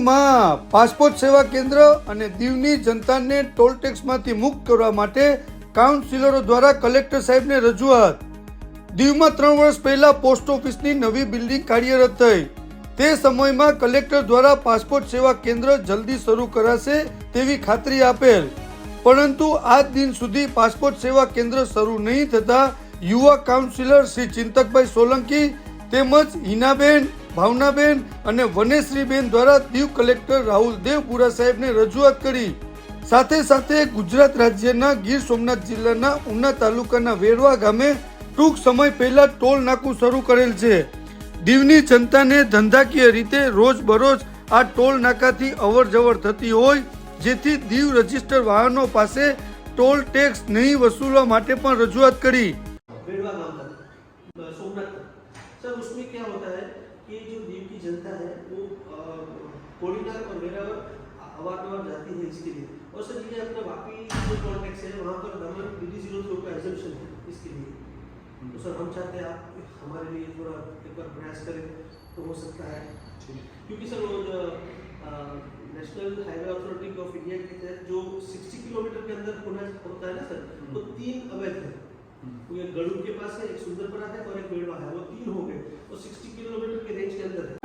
દીવમાં પાસપોર્ટ સેવા કેન્દ્ર અને દીવની જનતાને ટોલ ટેક્સમાંથી મુક્ત કરવા માટે કાઉન્સિલરો દ્વારા કલેક્ટર સાહેબને રજૂઆત. દીવમાં ત્રણ વર્ષ પહેલા પોસ્ટ ઓફિસની નવી બિલ્ડિંગ કાર્યરત થઈ. તે સમયમાં કલેક્ટર દ્વારા પાસપોર્ટ સેવા કેન્દ્ર જલ્દી શરૂ કરાશે તેવી ખાતરી આપેલ. પરંતુ આજ દિન સુધી પાસપોર્ટ સેવા કેન્દ્ર શરૂ નહીં થતા યુવા કાઉન્સિલર શ્રી ચિંતકભાઈ સોલંકી તેમજ હિનાબેન ભાવનાબેન અને વનેશ્રીબેન દ્વારા દીવ કલેક્ટર રાહુલ દેવપુરા સાહેબને રજૂઆત કરી સાથે સાથે ગુજરાત રાજ્યના ગીર સોમનાથ જિલ્લાના ઉના તાલુકાના વેરવા ગામે ટૂંક સમય પહેલા ટોલ નાકું શરૂ કરેલ છે દીવની જનતાને ધંધાકીય રીતે રોજબરોજ આ ટોલ નાકાથી અવર જવર થતી હોય જેથી દીવ રજિસ્ટર વાહનો પાસે ટોલ ટેક્સ નહીં વસૂલવા માટે પણ રજૂઆત કરી बेड़वा गांव तक अ, सोमनाथ तक सर उसमें क्या होता है कि जो दीव की जनता है वो कोड़ीनार और वेरावर अवार जाती है इसके लिए। और सर ये अपना वापी जो कॉन्टेक्ट है वहाँ पर दमन डी डी ज़ीरो का एजम्पन है इसके लिए। तो सर हम चाहते हैं आप हमारे लिए थोड़ा एक बार प्रयास करें तो हो सकता है। क्योंकि सर वो national highway authority of India के तहत जो 60 किलोमीटर के अंदर होना होता है ना सर वो तीन अवैध है। वो एक गड़ू के पास है एक सुंदरपरा है और एक बेड़वा है वो तीन हो गए और 60 किलोमीटर के रेंज के अंदर है